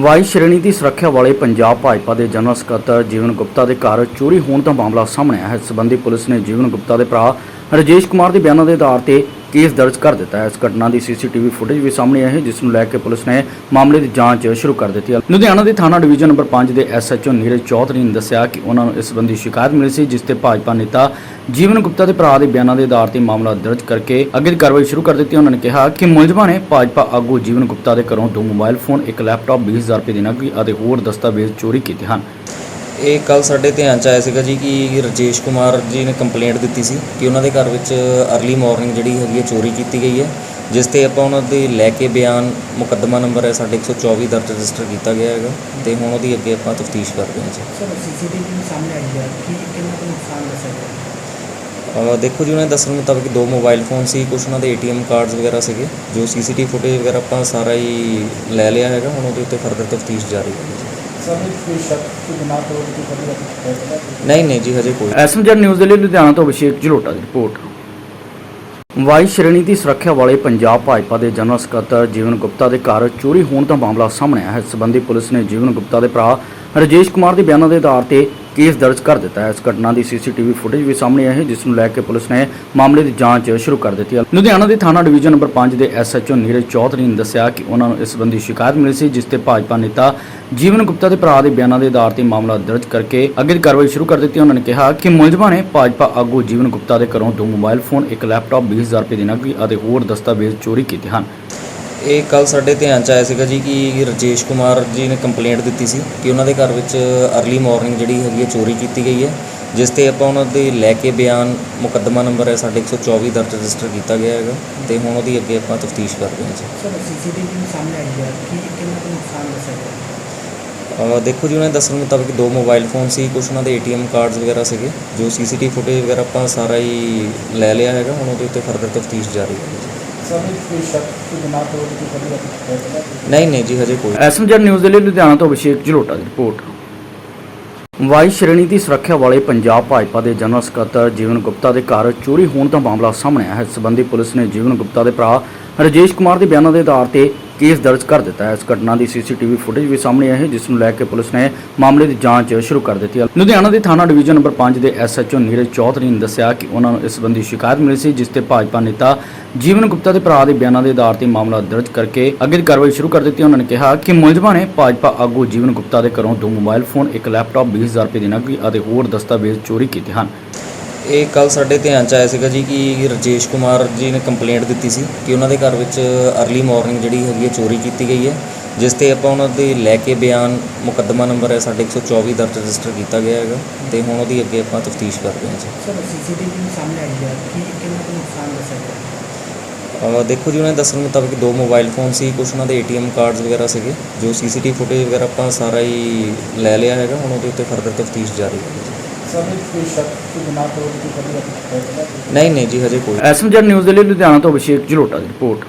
Y ਸ਼੍ਰੇਣੀ ਦੀ ਸੁਰੱਖਿਆ ਵਾਲੇ ਪੰਜਾਬ ਭਾਜਪਾ ਦੇ ਜਨਰਲ ਸਕੱਤਰ ਜੀਵਨ ਗੁਪਤਾ ਦੇ ਘਰ ਚੋਰੀ ਹੋਣ ਦਾ ਮਾਮਲਾ ਸਾਹਮਣੇ ਆਇਆ ਹੈ। ਇਸ ਸੰਬੰਧੀ ਪੁਲਿਸ ਨੇ ਜੀਵਨ ਗੁਪਤਾ ਦੇ ਭਰਾ ਰਜੇਸ਼ ਕੁਮਾਰ ਦੇ ਬਿਆਨਾਂ ਦੇ ਆਧਾਰ ਤੇ ਕੇਸ ਦਰਜ ਕਰ ਦਿੱਤਾ ਹੈ। ਇਸ ਘਟਨਾ ਦੀ ਸੀਸੀਟੀਵੀ ਫੁਟੇਜ ਵੀ ਸਾਹਮਣੇ ਆਈ ਹੈ, ਜਿਸ ਨੂੰ ਲੈ ਕੇ ਪੁਲਿਸ ਨੇ ਮਾਮਲੇ ਦੀ ਜਾਂਚ ਸ਼ੁਰੂ ਕਰ ਦਿੱਤੀ ਹੈ। ਲੁਧਿਆਣਾ ਦੇ ਥਾਣਾ ਡਿਵੀਜ਼ਨ ਨੰਬਰ 5 ਦੇ ਐਸਐਚਓ ਨੀਰਜ ਚੌਧਰੀ ਨੇ ਦੱਸਿਆ ਕਿ ਉਹਨਾਂ ਨੂੰ ਇਸ ਸੰਬੰਧੀ ਸ਼ਿਕਾਇਤ ਮਿਲੀ ਸੀ, ਜਿਸ ਤੇ ਭਾਜਪਾ ਨੇਤਾ ਜੀਵਨ ਗੁਪਤਾ ਦੇ ਭਰਾ ਦੇ ਬਿਆਨਾਂ ਦੇ ਆਧਾਰ ਤੇ ਮਾਮਲਾ ਦਰਜ ਕਰਕੇ ਅੱਗੇ ਦੀ ਕਾਰਵਾਈ ਸ਼ੁਰੂ ਕਰ ਦਿੱਤੀ ਉਹਨਾਂ ਨੇ ਕਿਹਾ ਕਿ ਮੁਲਜ਼ਮਾਂ ਨੇ ਭਾਜਪਾ ਆਗੂ ਜੀਵਨ ਗੁਪਤਾ ਦੇ ਘਰੋਂ ਦੋ ਮੋਬਾਈਲ ਫੋਨ, ਇੱਕ ਲੈਪਟਾਪ 20000 ਰੁਪਏ ਦੀ ਨਕਦੀ ਅਤੇ ਹੋਰ ਦਸਤਾਵੇਜ਼ ਚੋਰੀ ਕੀਤੇ ਹਨ। ਇਹ ਕੱਲ ਸਾਡੇ ਧਿਆਨ ਚ ਆਇਆ ਸੀਗਾ ਜੀ ਕਿ ਰਜੇਸ਼ ਕੁਮਾਰ ਜੀ ਨੇ ਕੰਪਲੇਂਟ ਦਿੱਤੀ ਸੀ ਕਿ ਉਹਨਾਂ ਦੇ ਘਰ ਵਿੱਚ अर्ਲੀ ਮਾਰਨਿੰਗ ਜਿਹੜੀ ਹੈਗੀ ਹੈ ਚੋਰੀ ਕੀਤੀ ਗਈ ਹੈ ਜਿਸ ਤੇ ਆਪਾਂ ਉਹਨਾਂ ਦੇ ਲੈ ਕੇ ਬਿਆਨ ਮੁਕੱਦਮਾ ਨੰਬਰ ਹੈ ਸਾਡੇ 124 ਦਰਜ ਰਜਿਸਟਰ ਕੀਤਾ ਗਿਆ ਹੈਗਾ ਤੇ ਹੁਣ ਉਹਦੀ ਅੱਗੇ ਆਪਾਂ ਤਫਤੀਸ਼ ਕਰਦੇ ਹਾਂ ਜੀ। ਸਰ ਸੀਸੀਟੀਵੀ ਵੀ ਸਾਹਮਣੇ ਆਈ ਹੈ। ਕਿ ਕਿੰਨਾ ਕੁ ਨੁਕਸਾਨ ਦੱਸਿਆ ਗਿਆ? ਦੇਖੋ ਜੀ ਉਹਨਾਂ ਦੇ ਦੱਸਣ ਮੁਤਾਬਕ ਦੋ ਮੋਬਾਈਲ ਫੋਨ ਸੀ ਕੁਝ ਉਹਨਾਂ ਦੇ ਏਟੀਐਮ ਕਾਰਡਸ ਵਗੈਰਾ ਸੀਗੇ ਜੋ ਸੀਸੀਟੀਵੀ ਫੁਟੇਜ ਵਗੈਰਾ ਆਪਾਂ ਸਾਰਾ ਹੀ ਲੈ ਲਿਆ ਹੈਗਾ ਹੁਣ ਉਹਦੇ ਉੱਤੇ ਫਰਦਰ ਤਫਤੀਸ਼ ਜਾਰੀ ਹੈ ਨਹੀਂ ਨਹੀਂ ਜੀ, ਹਜੇ ਕੋਈ। ਐਸਐਮਜੈਡ ਨਿਊਜ਼ ਦੇ ਲਈ ਲੁਧਿਆਣਾ ਤੋਂ ਅਭਿਸ਼ੇਕ ਜਲੋਟਾ ਦੀ ਰਿਪੋਰਟ। ਵਾਈ ਸ਼੍ਰੇਣੀ ਦੀ ਸੁਰੱਖਿਆ ਵਾਲੇ ਪੰਜਾਬ ਭਾਜਪਾ ਦੇ ਜਨਰਲ ਸਕੱਤਰ ਜੀਵਨ ਗੁਪਤਾ ਦੇ ਘਰ ਚੋਰੀ ਹੋਣ ਦਾ ਮਾਮਲਾ ਸਾਹਮਣੇ ਆਇਆ ਹੈ। ਇਸ ਸੰਬੰਧੀ ਪੁਲਿਸ ਨੇ ਜੀਵਨ ਗੁਪਤਾ ਦੇ ਭਰਾ ਰਜੇਸ਼ ਕੁਮਾਰ ਦੇ ਬਿਆਨਾਂ ਦੇ ਆਧਾਰ ਤੇ ਕੇਸ ਦਰਜ ਕਰ ਦਿੱਤਾ ਹੈ। ਇਸ ਘਟਨਾ ਦੀ ਸੀਸੀਟੀਵੀ ਫੁਟੇਜ ਵੀ ਸਾਹਮਣੇ ਆਈ ਹੈ, ਜਿਸ ਨੂੰ ਲੈ ਕੇ ਪੁਲਿਸ ਨੇ ਮਾਮਲੇ ਦੀ ਜਾਂਚ ਸ਼ੁਰੂ ਕਰ ਦਿੱਤੀ ਹੈ। ਲੁਧਿਆਣਾ ਦੇ ਥਾਣਾ ਡਿਵੀਜ਼ਨ ਨੰਬਰ 5 ਦੇ ਐਸਐਚਓ ਨੀਰਜ ਚੌਧਰੀ ਨੇ ਦੱਸਿਆ ਕਿ ਉਹਨਾਂ ਨੂੰ ਇਸ ਸੰਬੰਧੀ ਸ਼ਿਕਾਇਤ ਮਿਲੀ ਸੀ, ਜਿਸ ਤੇ ਭਾਜਪਾ ਨੇਤਾ ਜੀਵਨ ਗੁਪਤਾ ਦੇ ਭਰਾ ਦੇ ਬਿਆਨਾਂ ਦੇ ਆਧਾਰ ਤੇ ਮਾਮਲਾ ਦਰਜ ਕਰਕੇ ਅੱਗੇ ਦੀ ਕਾਰਵਾਈ ਸ਼ੁਰੂ ਕਰ ਦਿੱਤੀ। ਉਹਨਾਂ ਨੇ ਕਿਹਾ ਕਿ ਮੁਲਜ਼ਮਾਂ ਨੇ ਭਾਜਪਾ ਆਗੂ ਜੀਵਨ ਗੁਪਤਾ ਦੇ ਘਰੋਂ ਦੋ ਮੋਬਾਈਲ ਫੋਨ, ਇੱਕ ਲੈਪਟਾਪ 20000 ਰੁਪਏ ਦੀ ਨਕਦੀ ਅਤੇ ਹੋਰ ਦਸਤਾਵੇਜ਼ ਚੋਰੀ ਕੀਤੇ ਹਨ। ਇਹ ਕੱਲ ਸਾਡੇ ਧਿਆਨ ਚ ਆਇਆ ਸੀਗਾ ਜੀ ਕਿ ਰਜੇਸ਼ ਕੁਮਾਰ ਜੀ ਨੇ ਕੰਪਲੇਂਟ ਦਿੱਤੀ ਸੀ ਕਿ ਉਹਨਾਂ ਦੇ ਘਰ ਵਿੱਚ अर्ਲੀ ਮਾਰਨਿੰਗ ਜਿਹੜੀ ਹੈਗੀ ਹੈ ਚੋਰੀ ਕੀਤੀ ਗਈ ਹੈ ਜਿਸ ਤੇ ਆਪਾਂ ਉਹਨਾਂ ਦੇ ਲੈ ਕੇ ਬਿਆਨ ਮੁਕੱਦਮਾ ਨੰਬਰ ਹੈ ਸਾਡੇ 124 ਦਰਜ ਰਜਿਸਟਰ ਕੀਤਾ ਗਿਆ ਹੈਗਾ ਤੇ ਹੁਣ ਉਹਦੀ ਅੱਗੇ ਆਪਾਂ ਤਫਤੀਸ਼ ਕਰਦੇ ਹਾਂ ਜੀ। ਸਰ ਸੀਸੀਟੀਵੀ ਸਾਹਮਣੇ ਆਈ ਹੈ ਕਿ ਕਿੰਨਾ ਕੁ ਨੁਕਸਾਨ ਦੱਸਿਆ ਦੇਖੋ ਜੀ ਉਹਨਾਂ ਦੇ ਦੱਸਣ ਮੁਤਾਬਕ ਦੋ ਮੋਬਾਈਲ ਫੋਨ ਸੀ ਕੁਝ ਉਹਨਾਂ ਦੇ ਏਟੀਐਮ ਕਾਰਡਸ ਵਗੈਰਾ ਸੀਗੇ ਜੋ ਸੀਸੀਟੀਵੀ ਫੁਟੇਜ ਵਗੈਰਾ ਆਪਾਂ ਸਾਰਾ ਹੀ ਲੈ ਲਿਆ ਹੈਗਾ ਹੁਣ ਉਹਦੇ ਉੱਤੇ ਫਰਦਰ ਤਫਤੀਸ਼ ਜਾਰੀ ਹੈ ਜੀ ਕੋਈ ਸ਼ੱਕ ਦੀ ਬਿਨਾ ਤੋਂ ਕੋਈ ਕਰੀ ਨਹੀਂ ਨਹੀਂ ਜੀ, ਹਜੇ ਕੋਈ ਐਸਐਮਜੈਡ ਨਿਊਜ਼ ਦੇ ਲਈ ਲੁਧਿਆਣਾ ਤੋਂ ਅਭਿਸ਼ੇਕ ਜਲੋਟਾ ਦੀ ਰਿਪੋਰਟ। ਵਾਈ ਸ਼੍ਰੇਣੀ ਦੀ ਸੁਰੱਖਿਆ ਵਾਲੇ ਪੰਜਾਬ ਭਾਜਪਾ ਦੇ ਜਨਰਲ ਸਕੱਤਰ ਜੀਵਨ ਗੁਪਤਾ ਦੇ ਘਰ ਚੋਰੀ ਹੋਣ ਦਾ ਮਾਮਲਾ ਸਾਹਮਣੇ ਆਇਆ ਹੈ। ਇਸ ਸੰਬੰਧੀ ਪੁਲਿਸ ਨੇ ਜੀਵਨ ਗੁਪਤਾ ਦੇ ਭਰਾ ਰਜੇਸ਼ ਕੁਮਾਰ ਦੇ ਬਿਆਨਾਂ ਦੇ ਆਧਾਰ ਤੇ ਕੇਸ ਦਰਜ ਕਰ ਦਿੱਤਾ ਹੈ। ਇਸ ਘਟਨਾ ਦੀ ਸੀਸੀਟੀਵੀ ਫੁਟੇਜ ਵੀ ਸਾਹਮਣੇ ਆਈ ਹੈ, ਜਿਸ ਨੂੰ ਲੈ ਕੇ ਪੁਲਿਸ ਨੇ ਮਾਮਲੇ ਦੀ ਜਾਂਚ ਸ਼ੁਰੂ ਕਰ ਦਿੱਤੀ ਹੈ। ਲੁਧਿਆਣਾ ਦੇ ਥਾਣਾ ਡਿਵੀਜ਼ਨ ਨੰਬਰ 5 ਦੇ ਐਸਐਚਓ ਨੀਰਜ ਚੌਧਰੀ ਨੇ ਦੱਸਿਆ ਕਿ ਉਹਨਾਂ ਨੂੰ ਇਸ ਸੰਬੰਧੀ ਸ਼ਿਕਾਇਤ ਮਿਲੀ ਸੀ, ਜਿਸ ਤੇ ਭਾਜਪਾ ਨੇਤਾ ਜੀਵਨ ਗੁਪਤਾ ਦੇ ਭਰਾ ਦੇ ਬਿਆਨਾਂ ਦੇ ਆਧਾਰ ਤੇ ਮਾਮਲਾ ਦਰਜ ਕਰਕੇ ਅੱਗੇ ਦੀ ਕਾਰਵਾਈ ਸ਼ੁਰੂ ਕਰ ਦਿੱਤੀ। ਉਹਨਾਂ ਨੇ ਕਿਹਾ ਕਿ ਮੁਲਜ਼ਮਾਂ ਨੇ ਭਾਜਪਾ ਆਗੂ ਜੀਵਨ ਗੁਪਤਾ ਦੇ ਘਰੋਂ ਦੋ ਮੋਬਾਈਲ ਫੋਨ, ਇੱਕ ਲੈਪਟਾਪ 20000 ਰੁਪਏ ਦੀ ਨਕਦੀ ਅਤੇ ਹੋਰ ਦਸਤਾਵੇਜ਼ ਚੋਰੀ ਕੀਤੇ ਹਨ। ਇਹ ਕੱਲ ਸਾਡੇ ਧਿਆਨ ਚ ਆਇਆ ਸੀਗਾ ਜੀ ਕਿ ਰਜੇਸ਼ ਕੁਮਾਰ ਜੀ ਨੇ ਕੰਪਲੇਂਟ ਦਿੱਤੀ ਸੀ ਕਿ ਉਹਨਾਂ ਦੇ ਘਰ ਵਿੱਚ अर्ਲੀ ਮਾਰਨਿੰਗ ਜਿਹੜੀ ਹੈਗੀ ਹੈ ਚੋਰੀ ਕੀਤੀ ਗਈ ਹੈ ਜਿਸ ਤੇ ਆਪਾਂ ਉਹਨਾਂ ਦੇ ਲੈ ਕੇ ਬਿਆਨ ਮੁਕੱਦਮਾ ਨੰਬਰ ਹੈ ਸਾਡੇ 124 ਦਰਜ ਰਜਿਸਟਰ ਕੀਤਾ ਗਿਆ ਹੈਗਾ ਤੇ ਹੁਣ ਉਹਦੀ ਅੱਗੇ ਆਪਾਂ ਤਫਤੀਸ਼ ਕਰਦੇ ਹਾਂ ਜੀ। ਸਰ ਸੀਸੀਟੀਵੀ ਵੀ ਸਾਹਮਣੇ ਆਈ ਹੈ ਕਿ ਕਿੰਨਾ ਕੁ ਨੁਕਸਾਨ ਦੱਸਿਆ ਗਿਆ? ਅਹ ਦੇਖੋ ਜੀ ਉਹਨਾਂ ਦੇ ਦੱਸਣ ਮੁਤਾਬਕ ਦੋ ਮੋਬਾਈਲ ਫੋਨ ਸੀ ਕੁਝ ਉਹਨਾਂ ਦੇ ਏਟੀਐਮ ਕਾਰਡਸ ਵਗੈਰਾ ਸੀਗੇ ਜੋ ਸੀਸੀਟੀਵੀ ਫੁਟੇਜ ਵਗੈਰਾ ਆਪਾਂ ਸਾਰਾ ਹੀ ਲੈ ਲਿਆ ਹੈਗਾ ਹੁਣ ਉਹਦੇ ਉੱਤੇ ਫਰਦਰ ਤਫਤੀਸ਼ ਜਾਰੀ ਹੈ। ਕੋਈ ਸ਼ੱਕ ਬਿਨਾ ਨਹੀਂ ਨਹੀਂ ਜੀ ਹਜੇ ਕੋਈ ਐਸਐਮਜੈਡ ਨਿਊਜ਼ ਦੇ ਲਈ ਲੁਧਿਆਣਾ ਤੋਂ ਅਭਿਸ਼ੇਕ ਜਲੋਟਾ ਦੀ ਰਿਪੋਰਟ।